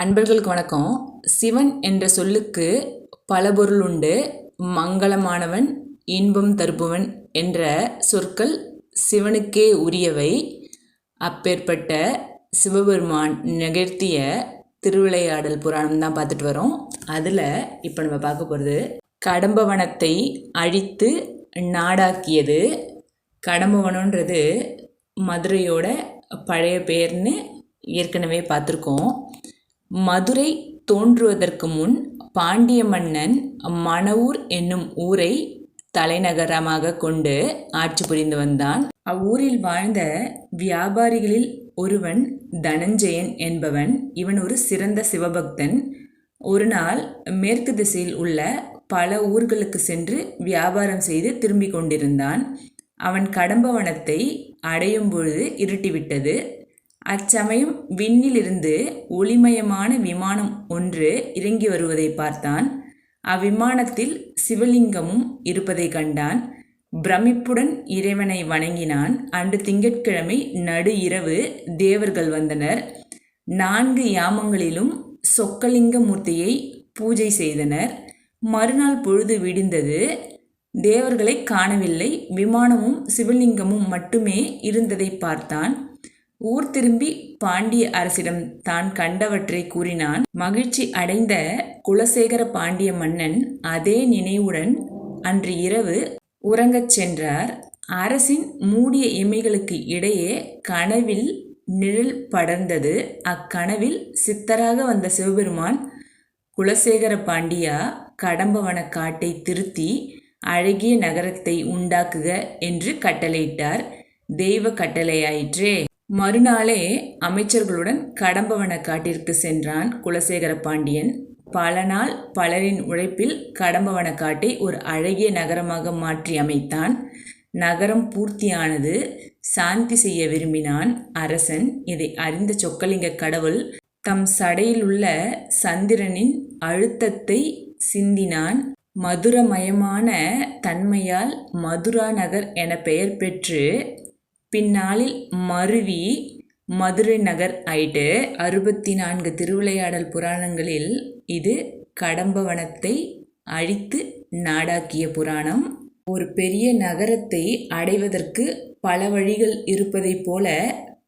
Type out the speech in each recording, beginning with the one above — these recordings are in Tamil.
அன்பர்களுக்கு வணக்கம். சிவன் என்ற சொல்லுக்கு பல பொருள் உண்டு. மங்களமானவன் இன்பம் தருபவன் என்ற சொற்கள் சிவனுக்கே உரியவை. அப்பேற்பட்ட சிவபெருமான் நிகழ்த்திய திருவிளையாடல் புராணம் தான் பார்த்துட்டு வரோம். அதில் இப்போ நம்ம பார்க்க போகிறது கடம்பவனத்தை அழித்து நாடாக்கியது. கடம்பவனன்றது மதுரையோட பழைய பேர்னு ஏற்கனவே பார்த்துருக்கோம். மதுரை தோன்றுவதற்கு முன் பாண்டிய மன்னன் மணவூர் என்னும் ஊரை தலைநகரமாக கொண்டு ஆட்சி புரிந்து வந்தான். அவ்வூரில் வாழ்ந்த வியாபாரிகளில் ஒருவன் தனஞ்சயன் என்பவன். இவன் ஒரு சிறந்த சிவபக்தன். ஒரு நாள் மேற்கு திசையில் உள்ள பல ஊர்களுக்கு சென்று வியாபாரம் செய்து திரும்பிக் கொண்டிருந்தான். அவன் கடம்பவனத்தை அடையும் பொழுது இருட்டிவிட்டது. அச்சமயம் விண்ணிலிருந்து ஒளிமயமான விமானம் ஒன்று இறங்கி வருவதை பார்த்தான். அவ்விமானத்தில் சிவலிங்கமும் இருப்பதை கண்டான். பிரமிப்புடன் இறைவனை வணங்கினான். அன்று திங்கட்கிழமை நடு இரவு தேவர்கள் வந்தனர். நான்கு யாமங்களிலும் சொக்கலிங்க மூர்த்தியை பூஜை செய்தனர். மறுநாள் பொழுது விடிந்தது. தேவர்களை காணவில்லை. விமானமும் சிவலிங்கமும் மட்டுமே இருந்ததை பார்த்தான். ஊர் திரும்பி பாண்டிய அரசிடம் தான் கண்டவற்றை கூறினான். மகிழ்ச்சி அடைந்த குலசேகர பாண்டிய மன்னன் அதே நினைவுடன் அன்று இரவு உறங்கச் சென்றார். அரசின் மூடிய இமைகளுக்கு இடையே கனவில் நிழல் படர்ந்தது. அக்கனவில் சித்தராக வந்த சிவபெருமான் குலசேகர பாண்டியா கடம்பவன காட்டை திருத்தி அழகிய நகரத்தை உண்டாக்குக என்று கட்டளையிட்டார். தெய்வ கட்டளையாயிற்றே. மறுநாளே அமைச்சர்களுடன் கடம்பவன காட்டிற்கு சென்றான் குலசேகர பாண்டியன் பல நாள் பலரின் உழைப்பில் கடம்பவன காட்டை ஒரு அழகிய நகரமாக மாற்றி அமைத்தான். நகரம் பூர்த்தியானது சாந்தி செய்ய விரும்பினான் அரசன். இதை அறிந்த சொக்கலிங்க கடவுள் தம் சடையில் உள்ள சந்திரனின் அழுத்தத்தை சிந்தினான். மதுரமயமான தன்மையால் மதுரா நகர் என பெயர் பெற்று பின்னாளில் மருவி மதுரை நகர் ஆயிட்டு அறுபத்தி நான்கு திருவிளையாடல் புராணங்களில் இது கடம்பவனத்தை அழித்து நாடாக்கிய புராணம். ஒரு பெரிய நகரத்தை அடைவதற்கு பல வழிகள் இருப்பதைப் போல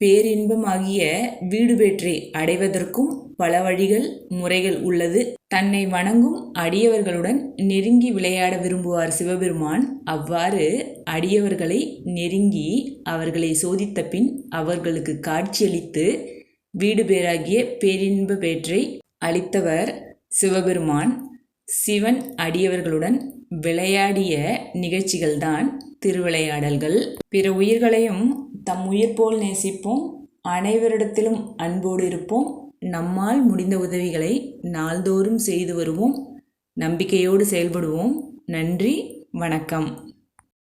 பேரின்பமாகிய வீடு பெற்றை அடைவதற்கும் பல வழிகள் முறைகள் உள்ளது. தன்னை வணங்கும் அடியவர்களுடன் நெருங்கி விளையாட விரும்புவார் சிவபெருமான். அவ்வாறு அடியவர்களை நெருங்கி அவர்களை சோதித்த பின் அவர்களுக்கு காட்சியளித்து வீடு பேராகிய பேரின்ப பேற்றை அளித்தவர் சிவபெருமான். சிவன் அடியவர்களுடன் விளையாடிய நிகழ்ச்சிகள்தான் திருவிளையாடல்கள். பிற உயிர்களையும் தம் உயிர் போல் நேசிப்போம். அனைவரிடத்திலும் அன்போடு இருப்போம். நம்மால் முடிந்த உதவிகளை நாள்தோறும் செய்து வருவோம். நம்பிக்கையோடு செயல்படுவோம். நன்றி. வணக்கம்.